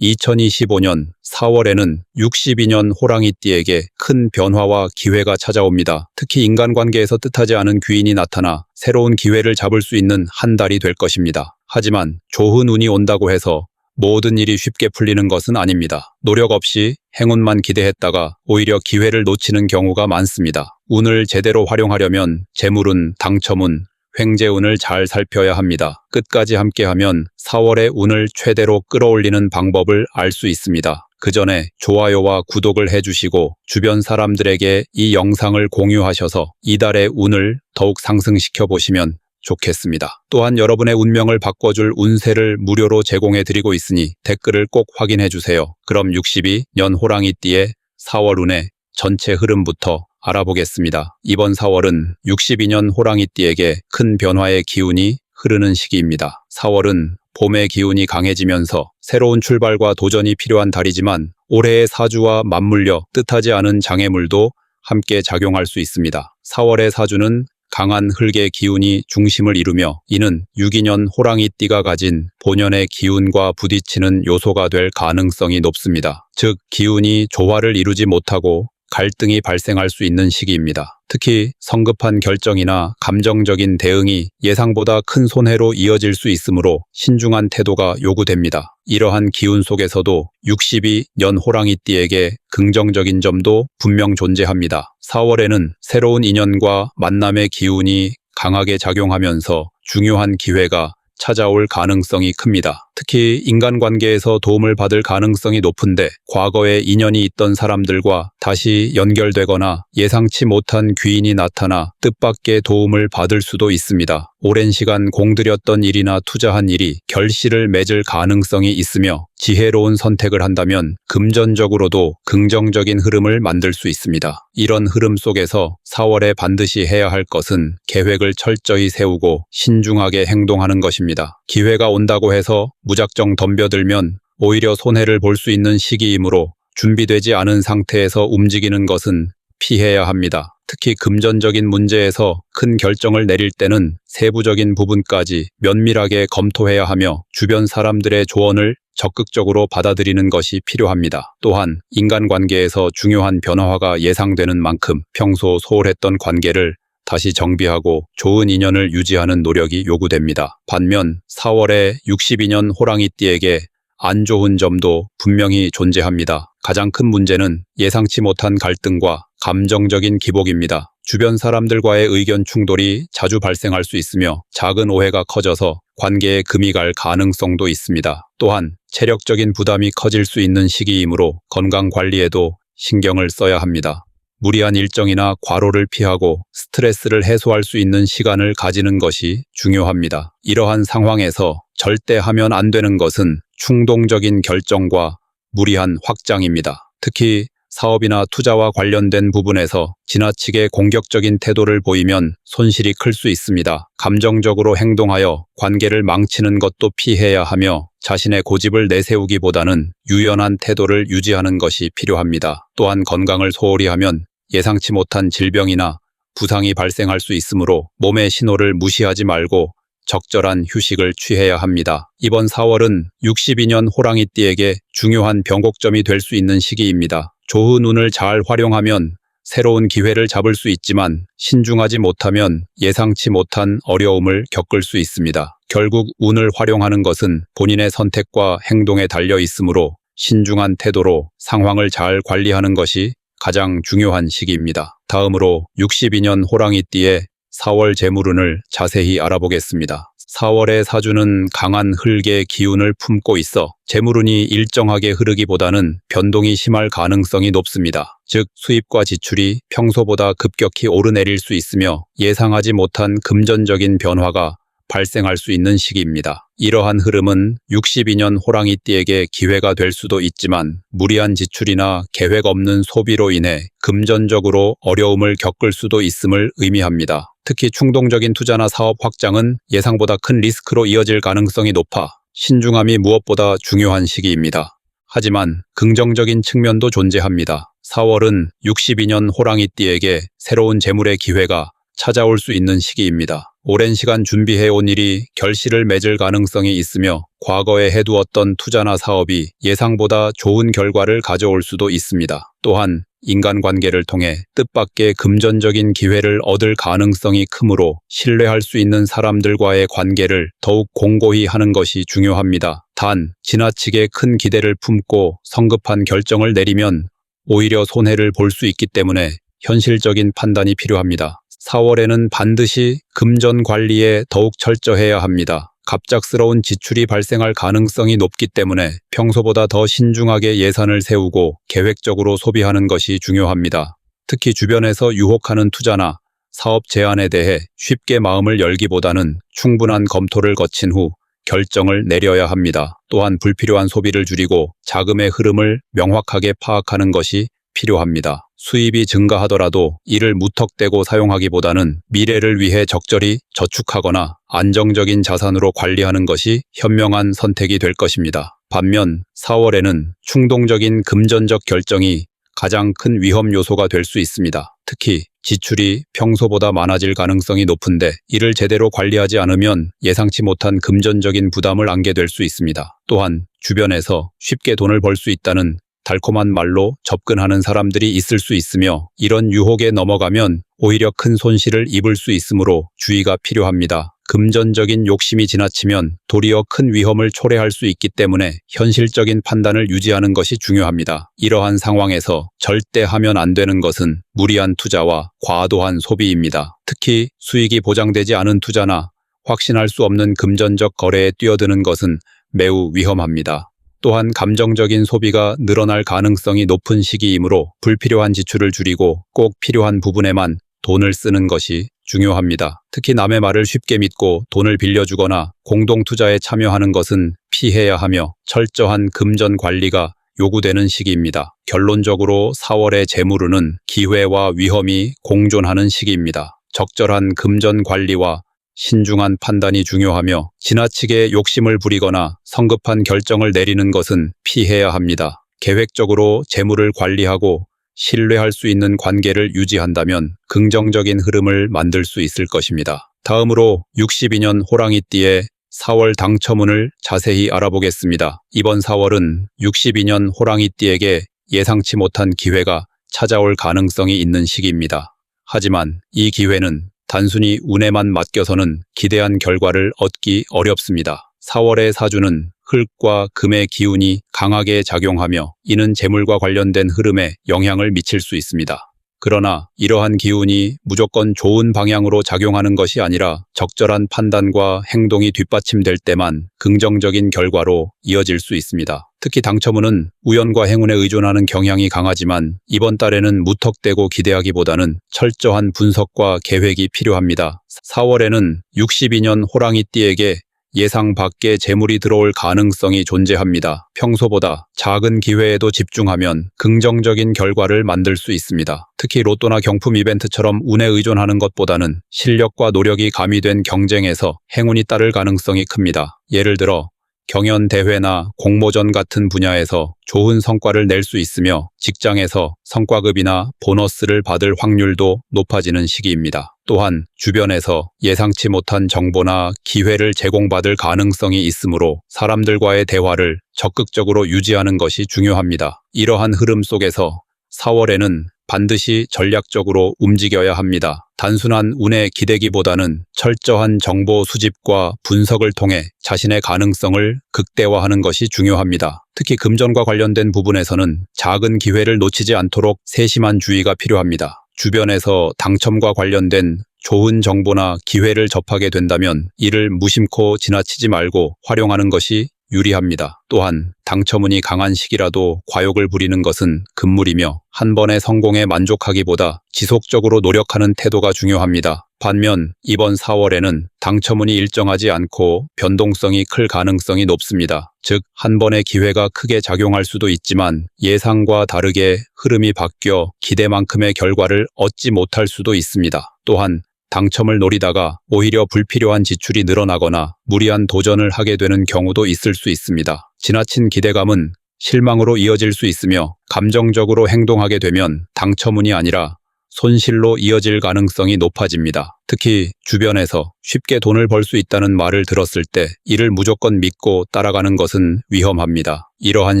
2025년 4월에는 62년 호랑이띠에게 큰 변화와 기회가 찾아옵니다. 특히 인간관계에서 뜻하지 않은 귀인이 나타나 새로운 기회를 잡을 수 있는 한 달이 될 것입니다. 하지만 좋은 운이 온다고 해서 모든 일이 쉽게 풀리는 것은 아닙니다. 노력 없이 행운만 기대했다가 오히려 기회를 놓치는 경우가 많습니다. 운을 제대로 활용하려면 재물운, 당첨운, 횡재운을 잘 살펴야 합니다. 끝까지 함께하면 4월의 운을 최대로 끌어올리는 방법을 알 수 있습니다. 그 전에 좋아요와 구독을 해주시고 주변 사람들에게 이 영상을 공유하셔서 이달의 운을 더욱 상승시켜 보시면 좋겠습니다. 또한 여러분의 운명을 바꿔줄 운세를 무료로 제공해 드리고 있으니 댓글을 꼭 확인해 주세요. 그럼 62년 호랑이띠의 4월 운의 전체 흐름부터 알아보겠습니다. 이번 4월은 62년 호랑이띠에게 큰 변화의 기운이 흐르는 시기입니다. 4월은 봄의 기운이 강해지면서 새로운 출발과 도전이 필요한 달이지만 올해의 사주와 맞물려 뜻하지 않은 장애물도 함께 작용할 수 있습니다. 4월의 사주는 강한 흙의 기운이 중심을 이루며 이는 62년 호랑이띠가 가진 본연의 기운과 부딪히는 요소가 될 가능성이 높습니다. 즉, 기운이 조화를 이루지 못하고 갈등이 발생할 수 있는 시기입니다. 특히 성급한 결정이나 감정적인 대응이 예상보다 큰 손해로 이어질 수 있으므로 신중한 태도가 요구됩니다. 이러한 기운 속에서도 62년 호랑이띠에게 긍정적인 점도 분명 존재합니다. 4월에는 새로운 인연과 만남의 기운이 강하게 작용하면서 중요한 기회가 찾아올 가능성이 큽니다. 특히 인간관계에서 도움을 받을 가능성이 높은데 과거에 인연이 있던 사람들과 다시 연결되거나 예상치 못한 귀인이 나타나 뜻밖의 도움을 받을 수도 있습니다. 오랜 시간 공들였던 일이나 투자한 일이 결실을 맺을 가능성이 있으며 지혜로운 선택을 한다면 금전적으로도 긍정적인 흐름을 만들 수 있습니다. 이런 흐름 속에서 4월에 반드시 해야 할 것은 계획을 철저히 세우고 신중하게 행동하는 것입니다. 기회가 온다고 해서 무작정 덤벼들면 오히려 손해를 볼 수 있는 시기이므로 준비되지 않은 상태에서 움직이는 것은 피해야 합니다. 특히 금전적인 문제에서 큰 결정을 내릴 때는 세부적인 부분까지 면밀하게 검토해야 하며 주변 사람들의 조언을 적극적으로 받아들이는 것이 필요합니다. 또한 인간관계에서 중요한 변화가 예상되는 만큼 평소 소홀했던 관계를 다시 정비하고 좋은 인연을 유지하는 노력이 요구됩니다. 반면 4월에 62년 호랑이띠에게 안 좋은 점도 분명히 존재합니다. 가장 큰 문제는 예상치 못한 갈등과 감정적인 기복입니다. 주변 사람들과의 의견 충돌이 자주 발생할 수 있으며 작은 오해가 커져서 관계에 금이 갈 가능성도 있습니다. 또한 체력적인 부담이 커질 수 있는 시기이므로 건강 관리에도 신경을 써야 합니다. 무리한 일정이나 과로를 피하고 스트레스를 해소할 수 있는 시간을 가지는 것이 중요합니다. 이러한 상황에서 절대 하면 안 되는 것은 충동적인 결정과 무리한 확장입니다. 특히 사업이나 투자와 관련된 부분에서 지나치게 공격적인 태도를 보이면 손실이 클 수 있습니다. 감정적으로 행동하여 관계를 망치는 것도 피해야 하며 자신의 고집을 내세우기보다는 유연한 태도를 유지하는 것이 필요합니다. 또한 건강을 소홀히 하면 예상치 못한 질병이나 부상이 발생할 수 있으므로 몸의 신호를 무시하지 말고 적절한 휴식을 취해야 합니다. 이번 4월은 62년 호랑이띠에게 중요한 변곡점이 될 수 있는 시기입니다. 좋은 운을 잘 활용하면 새로운 기회를 잡을 수 있지만 신중하지 못하면 예상치 못한 어려움을 겪을 수 있습니다. 결국 운을 활용하는 것은 본인의 선택과 행동에 달려 있으므로 신중한 태도로 상황을 잘 관리하는 것이 가장 중요한 시기입니다. 다음으로 62년 호랑이띠의 4월 재물운을 자세히 알아보겠습니다. 4월의 사주는 강한 흙의 기운을 품고 있어 재물운이 일정하게 흐르기보다는 변동이 심할 가능성이 높습니다. 즉 수입과 지출이 평소보다 급격히 오르내릴 수 있으며 예상하지 못한 금전적인 변화가 발생할 수 있는 시기입니다. 이러한 흐름은 62년 호랑이띠에게 기회가 될 수도 있지만 무리한 지출이나 계획 없는 소비로 인해 금전적으로 어려움을 겪을 수도 있음을 의미합니다. 특히 충동적인 투자나 사업 확장은 예상보다 큰 리스크로 이어질 가능성이 높아 신중함이 무엇보다 중요한 시기입니다. 하지만 긍정적인 측면도 존재합니다. 4월은 62년 호랑이띠에게 새로운 재물의 기회가 찾아올 수 있는 시기입니다. 오랜 시간 준비해온 일이 결실을 맺을 가능성이 있으며 과거에 해두었던 투자나 사업이 예상보다 좋은 결과를 가져올 수도 있습니다. 또한 인간관계를 통해 뜻밖의 금전적인 기회를 얻을 가능성이 크므로 신뢰할 수 있는 사람들과의 관계를 더욱 공고히 하는 것이 중요합니다. 단, 지나치게 큰 기대를 품고 성급한 결정을 내리면 오히려 손해를 볼 수 있기 때문에 현실적인 판단이 필요합니다. 4월에는 반드시 금전 관리에 더욱 철저해야 합니다. 갑작스러운 지출이 발생할 가능성이 높기 때문에 평소보다 더 신중하게 예산을 세우고 계획적으로 소비하는 것이 중요합니다. 특히 주변에서 유혹하는 투자나 사업 제안에 대해 쉽게 마음을 열기보다는 충분한 검토를 거친 후 결정을 내려야 합니다. 또한 불필요한 소비를 줄이고 자금의 흐름을 명확하게 파악하는 것이 필요합니다. 수입이 증가하더라도 이를 무턱대고 사용하기보다는 미래를 위해 적절히 저축하거나 안정적인 자산으로 관리하는 것이 현명한 선택이 될 것입니다. 반면 4월에는 충동적인 금전적 결정이 가장 큰 위험 요소가 될 수 있습니다. 특히 지출이 평소보다 많아질 가능성이 높은데 이를 제대로 관리하지 않으면 예상치 못한 금전적인 부담을 안게 될 수 있습니다. 또한 주변에서 쉽게 돈을 벌 수 있다는 달콤한 말로 접근하는 사람들이 있을 수 있으며 이런 유혹에 넘어가면 오히려 큰 손실을 입을 수 있으므로 주의가 필요합니다. 금전적인 욕심이 지나치면 도리어 큰 위험을 초래할 수 있기 때문에 현실적인 판단을 유지하는 것이 중요합니다. 이러한 상황에서 절대 하면 안 되는 것은 무리한 투자와 과도한 소비입니다. 특히 수익이 보장되지 않은 투자나 확신할 수 없는 금전적 거래에 뛰어드는 것은 매우 위험합니다. 또한 감정적인 소비가 늘어날 가능성이 높은 시기이므로 불필요한 지출을 줄이고 꼭 필요한 부분에만 돈을 쓰는 것이 중요합니다. 특히 남의 말을 쉽게 믿고 돈을 빌려주거나 공동 투자에 참여하는 것은 피해야 하며 철저한 금전 관리가 요구되는 시기입니다. 결론적으로 4월의 재무르는 기회와 위험이 공존하는 시기입니다. 적절한 금전 관리와 신중한 판단이 중요하며 지나치게 욕심을 부리거나 성급한 결정을 내리는 것은 피해야 합니다. 계획적으로 재물을 관리하고 신뢰할 수 있는 관계를 유지한다면 긍정적인 흐름을 만들 수 있을 것입니다. 다음으로 62년 호랑이띠의 4월 당첨운을 자세히 알아보겠습니다. 이번 4월은 62년 호랑이띠에게 예상치 못한 기회가 찾아올 가능성이 있는 시기입니다. 하지만 이 기회는 단순히 운에만 맡겨서는 기대한 결과를 얻기 어렵습니다. 4월의 사주는 흙과 금의 기운이 강하게 작용하며 이는 재물과 관련된 흐름에 영향을 미칠 수 있습니다. 그러나 이러한 기운이 무조건 좋은 방향으로 작용하는 것이 아니라 적절한 판단과 행동이 뒷받침될 때만 긍정적인 결과로 이어질 수 있습니다. 특히 당첨운은 우연과 행운에 의존하는 경향이 강하지만 이번 달에는 무턱대고 기대하기보다는 철저한 분석과 계획이 필요합니다. 4월에는 62년 호랑이띠에게 예상 밖의 재물이 들어올 가능성이 존재합니다. 평소보다 작은 기회에도 집중하면 긍정적인 결과를 만들 수 있습니다. 특히 로또나 경품 이벤트처럼 운에 의존하는 것보다는 실력과 노력이 가미된 경쟁에서 행운이 따를 가능성이 큽니다. 예를 들어 경연 대회나 공모전 같은 분야에서 좋은 성과를 낼 수 있으며 직장에서 성과급이나 보너스를 받을 확률도 높아지는 시기입니다. 또한 주변에서 예상치 못한 정보나 기회를 제공받을 가능성이 있으므로 사람들과의 대화를 적극적으로 유지하는 것이 중요합니다. 이러한 흐름 속에서 4월에는 반드시 전략적으로 움직여야 합니다. 단순한 운에 기대기보다는 철저한 정보 수집과 분석을 통해 자신의 가능성을 극대화하는 것이 중요합니다. 특히 금전과 관련된 부분에서는 작은 기회를 놓치지 않도록 세심한 주의가 필요합니다. 주변에서 당첨과 관련된 좋은 정보나 기회를 접하게 된다면 이를 무심코 지나치지 말고 활용하는 것이 유리합니다. 또한 당첨운이 강한 시기라도 과욕을 부리는 것은 금물이며 한 번의 성공에 만족하기보다 지속적으로 노력하는 태도가 중요합니다. 반면 이번 4월에는 당첨운이 일정하지 않고 변동성이 클 가능성이 높습니다. 즉, 한 번의 기회가 크게 작용할 수도 있지만 예상과 다르게 흐름이 바뀌어 기대만큼의 결과를 얻지 못할 수도 있습니다. 또한 당첨을 노리다가 오히려 불필요한 지출이 늘어나거나 무리한 도전을 하게 되는 경우도 있을 수 있습니다. 지나친 기대감은 실망으로 이어질 수 있으며 감정적으로 행동하게 되면 당첨운이 아니라 손실로 이어질 가능성이 높아집니다. 특히 주변에서 쉽게 돈을 벌 수 있다는 말을 들었을 때 이를 무조건 믿고 따라가는 것은 위험합니다. 이러한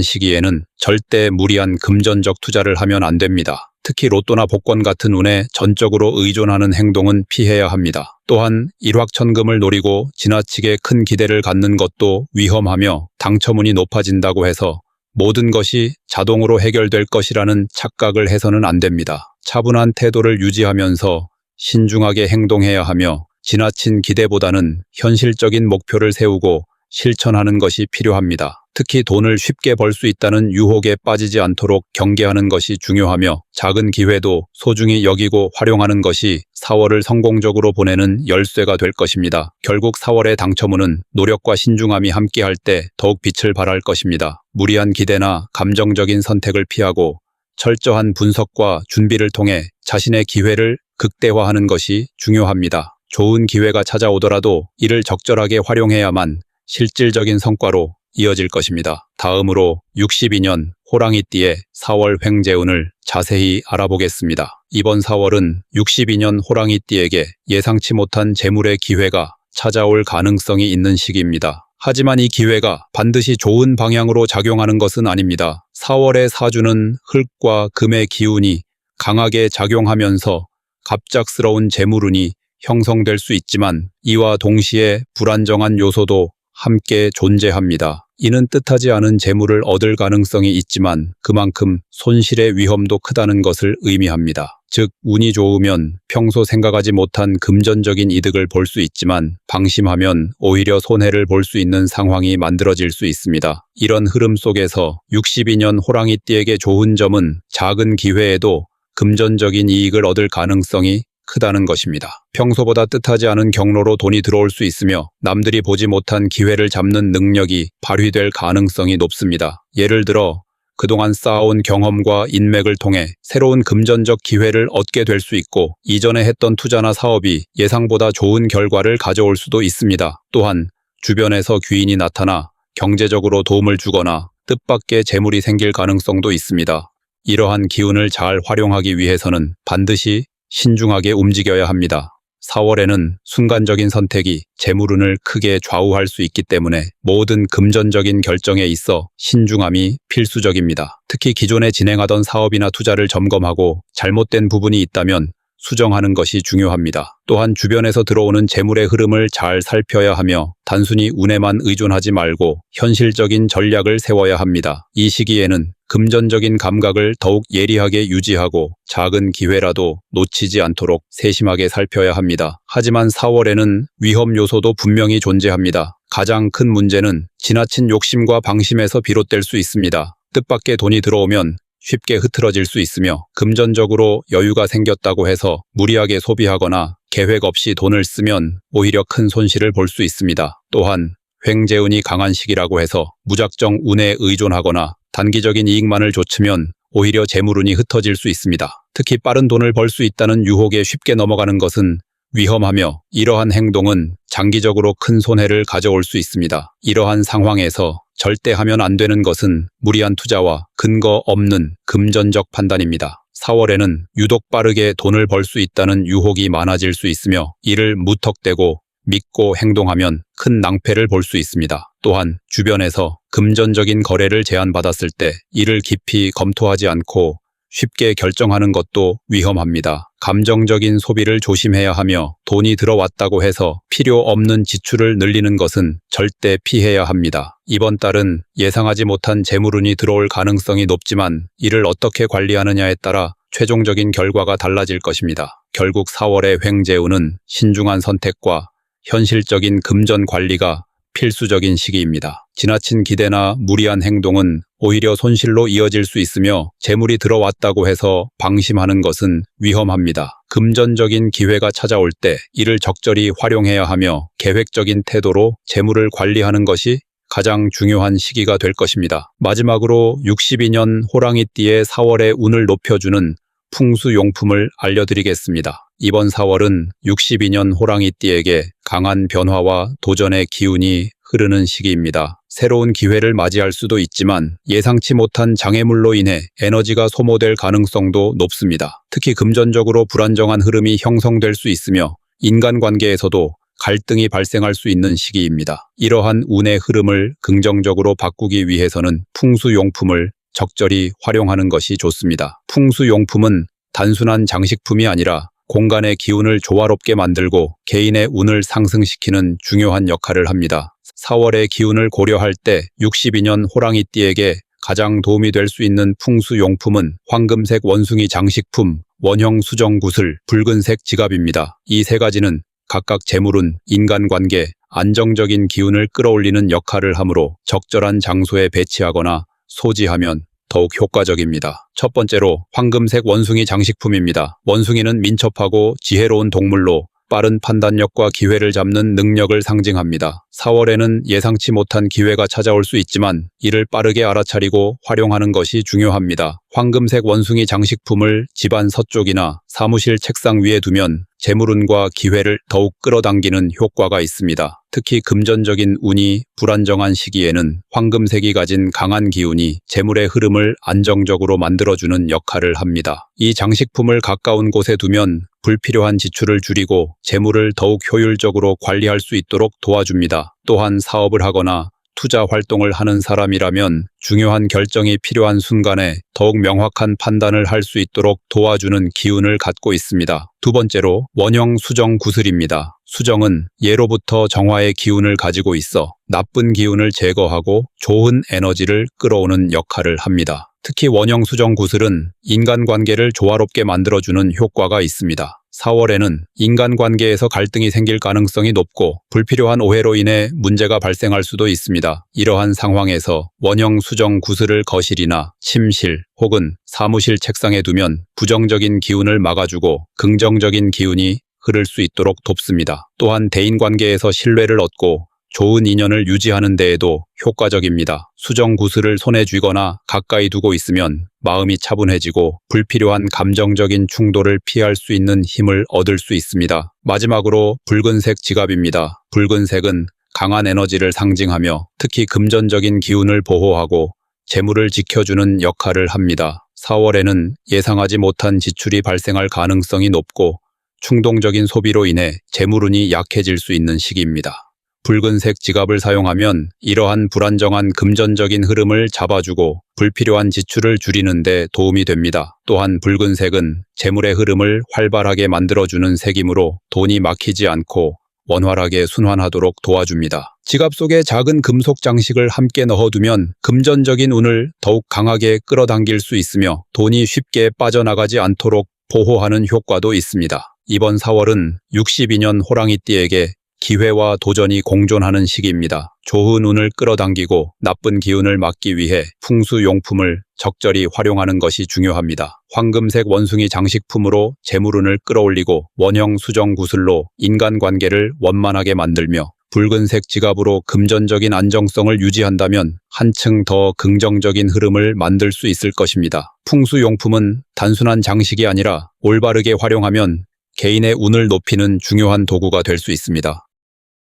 시기에는 절대 무리한 금전적 투자를 하면 안 됩니다. 특히 로또나 복권 같은 운에 전적으로 의존하는 행동은 피해야 합니다. 또한 일확천금을 노리고 지나치게 큰 기대를 갖는 것도 위험하며 당첨운이 높아진다고 해서 모든 것이 자동으로 해결될 것이라는 착각을 해서는 안 됩니다. 차분한 태도를 유지하면서 신중하게 행동해야 하며 지나친 기대보다는 현실적인 목표를 세우고 실천하는 것이 필요합니다. 특히 돈을 쉽게 벌 수 있다는 유혹에 빠지지 않도록 경계하는 것이 중요하며 작은 기회도 소중히 여기고 활용하는 것이 4월을 성공적으로 보내는 열쇠가 될 것입니다. 결국 4월의 당첨운은 노력과 신중함이 함께할 때 더욱 빛을 발할 것입니다. 무리한 기대나 감정적인 선택을 피하고 철저한 분석과 준비를 통해 자신의 기회를 극대화하는 것이 중요합니다. 좋은 기회가 찾아오더라도 이를 적절하게 활용해야만 실질적인 성과로 이어질 것입니다. 다음으로 62년 호랑이띠의 4월 횡재운을 자세히 알아보겠습니다. 이번 4월은 62년 호랑이띠에게 예상치 못한 재물의 기회가 찾아올 가능성이 있는 시기입니다. 하지만 이 기회가 반드시 좋은 방향으로 작용하는 것은 아닙니다. 4월의 사주는 흙과 금의 기운이 강하게 작용하면서 갑작스러운 재물운이 형성될 수 있지만 이와 동시에 불안정한 요소도 함께 존재합니다. 이는 뜻하지 않은 재물을 얻을 가능성이 있지만 그만큼 손실의 위험도 크다는 것을 의미합니다. 즉, 운이 좋으면 평소 생각하지 못한 금전적인 이득을 볼 수 있지만 방심하면 오히려 손해를 볼 수 있는 상황이 만들어질 수 있습니다. 이런 흐름 속에서 62년 호랑이띠에게 좋은 점은 작은 기회에도 금전적인 이익을 얻을 가능성이 크다는 것입니다. 평소보다 뜻하지 않은 경로로 돈이 들어올 수 있으며 남들이 보지 못한 기회를 잡는 능력이 발휘될 가능성이 높습니다. 예를 들어 그동안 쌓아온 경험과 인맥을 통해 새로운 금전적 기회를 얻게 될 수 있고 이전에 했던 투자나 사업이 예상보다 좋은 결과를 가져올 수도 있습니다. 또한 주변에서 귀인이 나타나 경제적으로 도움을 주거나 뜻밖의 재물이 생길 가능성도 있습니다. 이러한 기운을 잘 활용하기 위해서는 반드시 신중하게 움직여야 합니다. 4월에는 순간적인 선택이 재물운을 크게 좌우할 수 있기 때문에 모든 금전적인 결정에 있어 신중함이 필수적입니다. 특히 기존에 진행하던 사업이나 투자를 점검하고 잘못된 부분이 있다면 수정하는 것이 중요합니다. 또한 주변에서 들어오는 재물의 흐름을 잘 살펴야 하며 단순히 운에만 의존하지 말고 현실적인 전략을 세워야 합니다. 이 시기에는 금전적인 감각을 더욱 예리하게 유지하고 작은 기회라도 놓치지 않도록 세심하게 살펴야 합니다. 하지만 4월에는 위험 요소도 분명히 존재합니다. 가장 큰 문제는 지나친 욕심과 방심에서 비롯될 수 있습니다. 뜻밖의 돈이 들어오면 쉽게 흐트러질 수 있으며 금전적으로 여유가 생겼다고 해서 무리하게 소비하거나 계획 없이 돈을 쓰면 오히려 큰 손실을 볼 수 있습니다. 또한 횡재운이 강한 시기라고 해서 무작정 운에 의존하거나 단기적인 이익만을 좇으면 오히려 재물운이 흩어질 수 있습니다. 특히 빠른 돈을 벌 수 있다는 유혹에 쉽게 넘어가는 것은 위험하며 이러한 행동은 장기적으로 큰 손해를 가져올 수 있습니다. 이러한 상황에서 절대 하면 안 되는 것은 무리한 투자와 근거 없는 금전적 판단입니다. 4월에는 유독 빠르게 돈을 벌 수 있다는 유혹이 많아질 수 있으며 이를 무턱대고 믿고 행동하면 큰 낭패를 볼 수 있습니다. 또한 주변에서 금전적인 거래를 제안받았을 때 이를 깊이 검토하지 않고 쉽게 결정하는 것도 위험합니다. 감정적인 소비를 조심해야 하며 돈이 들어왔다고 해서 필요 없는 지출을 늘리는 것은 절대 피해야 합니다. 이번 달은 예상하지 못한 재물운이 들어올 가능성이 높지만 이를 어떻게 관리하느냐에 따라 최종적인 결과가 달라질 것입니다. 결국 4월의 횡재운은 신중한 선택과 현실적인 금전 관리가 필수적인 시기입니다. 지나친 기대나 무리한 행동은 오히려 손실로 이어질 수 있으며 재물이 들어왔다고 해서 방심하는 것은 위험합니다. 금전적인 기회가 찾아올 때 이를 적절히 활용해야 하며 계획적인 태도로 재물을 관리하는 것이 가장 중요한 시기가 될 것입니다. 마지막으로 62년 호랑이띠의 4월의 운을 높여주는 풍수용품을 알려드리겠습니다. 이번 4월은 62년 호랑이띠에게 강한 변화와 도전의 기운이 흐르는 시기입니다. 새로운 기회를 맞이할 수도 있지만 예상치 못한 장애물로 인해 에너지가 소모될 가능성도 높습니다. 특히 금전적으로 불안정한 흐름이 형성될 수 있으며 인간관계에서도 갈등이 발생할 수 있는 시기입니다. 이러한 운의 흐름을 긍정적으로 바꾸기 위해서는 풍수용품을 적절히 활용하는 것이 좋습니다. 풍수용품은 단순한 장식품이 아니라 공간의 기운을 조화롭게 만들고 개인의 운을 상승시키는 중요한 역할을 합니다. 4월의 기운을 고려할 때 62년 호랑이띠에게 가장 도움이 될 수 있는 풍수용품은 황금색 원숭이 장식품, 원형 수정 구슬, 붉은색 지갑입니다. 이 세 가지는 각각 재물운, 인간관계, 안정적인 기운을 끌어올리는 역할을 하므로 적절한 장소에 배치하거나 소지하면 더욱 효과적입니다. 첫 번째로 황금색 원숭이 장식품입니다. 원숭이는 민첩하고 지혜로운 동물로 빠른 판단력과 기회를 잡는 능력을 상징합니다. 4월에는 예상치 못한 기회가 찾아올 수 있지만 이를 빠르게 알아차리고 활용하는 것이 중요합니다. 황금색 원숭이 장식품을 집안 서쪽이나 사무실 책상 위에 두면 재물운과 기회를 더욱 끌어당기는 효과가 있습니다. 특히 금전적인 운이 불안정한 시기에는 황금색이 가진 강한 기운이 재물의 흐름을 안정적으로 만들어주는 역할을 합니다. 이 장식품을 가까운 곳에 두면 불필요한 지출을 줄이고 재물을 더욱 효율적으로 관리할 수 있도록 도와줍니다. 또한 사업을 하거나 투자 활동을 하는 사람이라면 중요한 결정이 필요한 순간에 더욱 명확한 판단을 할 수 있도록 도와주는 기운을 갖고 있습니다. 두 번째로 원형 수정 구슬입니다. 수정은 예로부터 정화의 기운을 가지고 있어 나쁜 기운을 제거하고 좋은 에너지를 끌어오는 역할을 합니다. 특히 원형 수정 구슬은 인간관계를 조화롭게 만들어주는 효과가 있습니다. 4월에는 인간관계에서 갈등이 생길 가능성이 높고 불필요한 오해로 인해 문제가 발생할 수도 있습니다. 이러한 상황에서 원형 수정 구슬을 거실이나 침실 혹은 사무실 책상에 두면 부정적인 기운을 막아주고 긍정적인 기운이 흐를 수 있도록 돕습니다. 또한 대인관계에서 신뢰를 얻고 좋은 인연을 유지하는 데에도 효과적입니다. 수정 구슬을 손에 쥐거나 가까이 두고 있으면 마음이 차분해지고 불필요한 감정적인 충돌을 피할 수 있는 힘을 얻을 수 있습니다. 마지막으로 붉은색 지갑입니다. 붉은색은 강한 에너지를 상징하며 특히 금전적인 기운을 보호하고 재물을 지켜주는 역할을 합니다. 4월에는 예상하지 못한 지출이 발생할 가능성이 높고 충동적인 소비로 인해 재물운이 약해질 수 있는 시기입니다. 붉은색 지갑을 사용하면 이러한 불안정한 금전적인 흐름을 잡아주고 불필요한 지출을 줄이는 데 도움이 됩니다. 또한 붉은색은 재물의 흐름을 활발하게 만들어주는 색이므로 돈이 막히지 않고 원활하게 순환하도록 도와줍니다. 지갑 속에 작은 금속 장식을 함께 넣어두면 금전적인 운을 더욱 강하게 끌어당길 수 있으며 돈이 쉽게 빠져나가지 않도록 보호하는 효과도 있습니다. 이번 4월은 62년 호랑이띠에게 기회와 도전이 공존하는 시기입니다. 좋은 운을 끌어당기고 나쁜 기운을 막기 위해 풍수용품을 적절히 활용하는 것이 중요합니다. 황금색 원숭이 장식품으로 재물운을 끌어올리고 원형 수정 구슬로 인간관계를 원만하게 만들며 붉은색 지갑으로 금전적인 안정성을 유지한다면 한층 더 긍정적인 흐름을 만들 수 있을 것입니다. 풍수용품은 단순한 장식이 아니라 올바르게 활용하면 개인의 운을 높이는 중요한 도구가 될 수 있습니다.